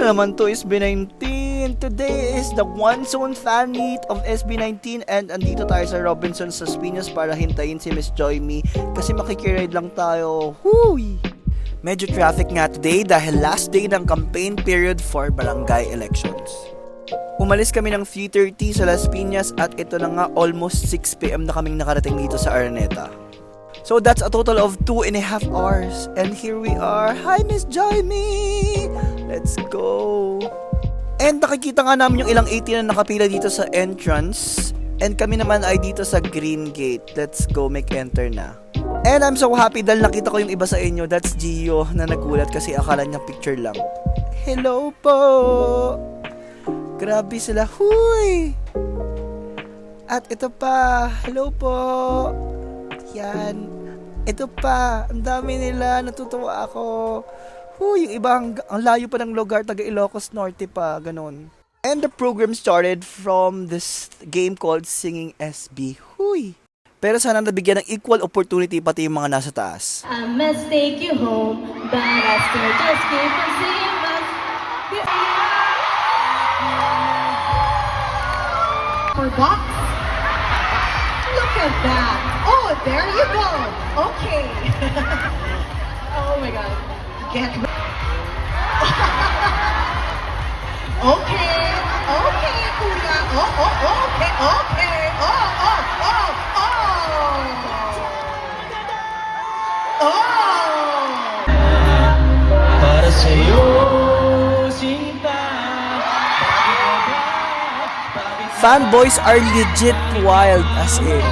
na naman to SB19? Today is the one zone fan meet of SB19 and andito tayo sa Robinson sa Piñas para hintayin si Miss Joy Me kasi makikiride lang tayo. Huy! Medyo traffic nga today dahil last day ng campaign period for barangay elections. Umalis kami ng 3.30 sa Las Piñas at ito na nga almost 6pm na kaming nakarating dito sa Araneta. So that's a total of two and a half hours. And here we are. Hi, Miss Joyme! Let's go! And nakikita nga namin yung ilang 80 na nakapila dito sa entrance. And kami naman ay dito sa Green Gate. Let's go make enter na. And I'm so happy dahil nakita ko yung iba sa inyo. That's Gio na nagulat kasi akala niya picture lang. Hello po! Grabe sila. Huy! At ito pa. Hello po! Yan. Ito pa. Ang dami nila. Natutuwa ako. Huy, yung iba, ang, ang layo pa ng lugar. Taga Ilocos Norte pa. Ganun. And the program started from this game called Singing SB. Huy. Pero sana nabigyan ng equal opportunity pati yung mga nasa taas. I must take you home, but I still just keep on singing my for box. Look at that. Oh, there you go. Okay. oh my god. Get Okay. Okay, kuya. Oh, oh, oh, okay. Okay. Oh, oh, oh, oh. Oh. Para sa'yo, Fanboys are legit wild as in.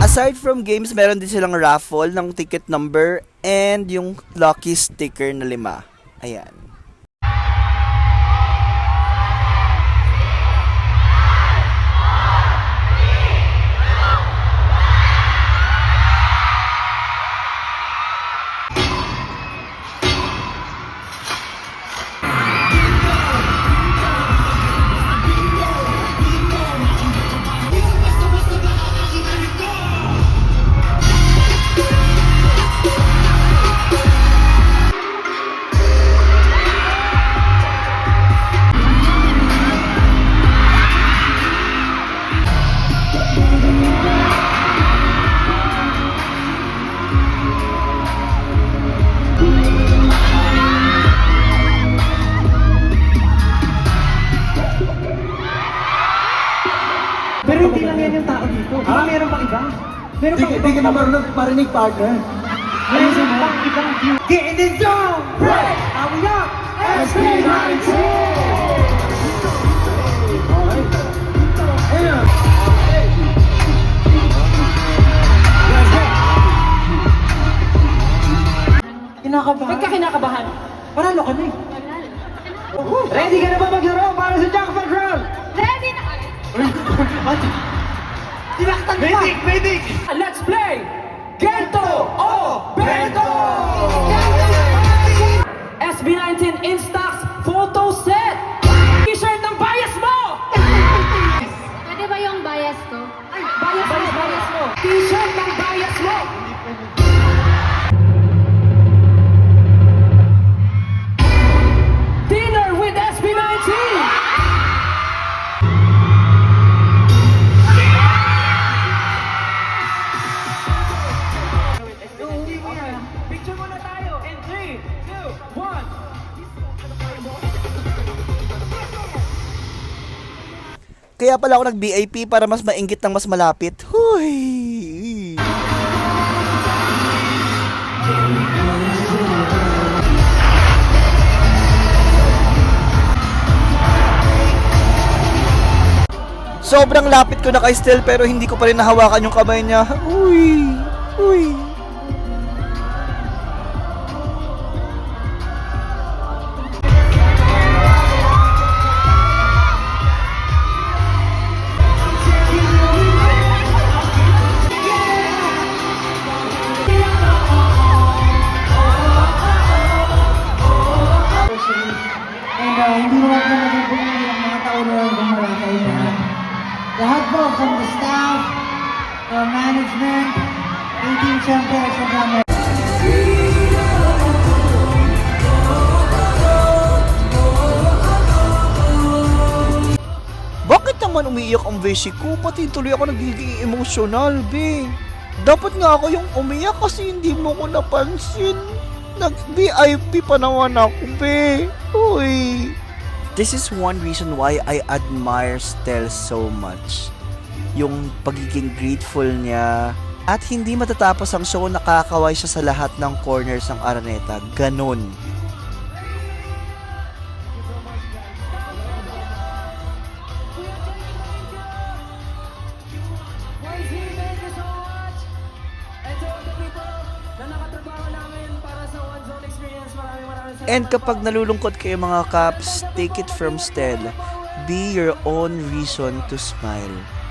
Aside from games, meron din silang raffle ng ticket number and yung lucky sticker na lima. Ayan. Pero hindi lang yan yung tao dito. Di ba meron pang iba? Meron pang di ibang ka na marunong marinig, partner. Meron pang ibang view. Get in the zone! Are we up? SB19! Ayun. Kinakabahan. Ba't ka kinakabahan? Paralo ka na eh. Ready ka na ba maglaro para sa jackpot round? Ready na! Tinaktan pa! Medic! Medic! Let's 2, 1. Kaya pala ako nag-BIP para mas mainggit ng mas malapit. Huy! Sobrang lapit ko na kay Stel pero hindi ko pa rin nahawakan yung kamay niya. Uy! Uy! Po from the staff, from management, 18 syempre sa drama. Bakit naman umiiyak ang beshi ko? Pati tuloy ako nagiging emotional, be. Dapat nga ako yung umiyak kasi hindi mo ko napansin. Nag-VIP pa naman ako, be. Uy. This is one reason why I admire Stel so much. Yung pagiging grateful niya at hindi matatapos ang show nakakaway siya sa lahat ng corners ng Araneta. Ganon. And kapag nalulungkot kayo mga Caps, take it from Stel. Be your own reason to smile.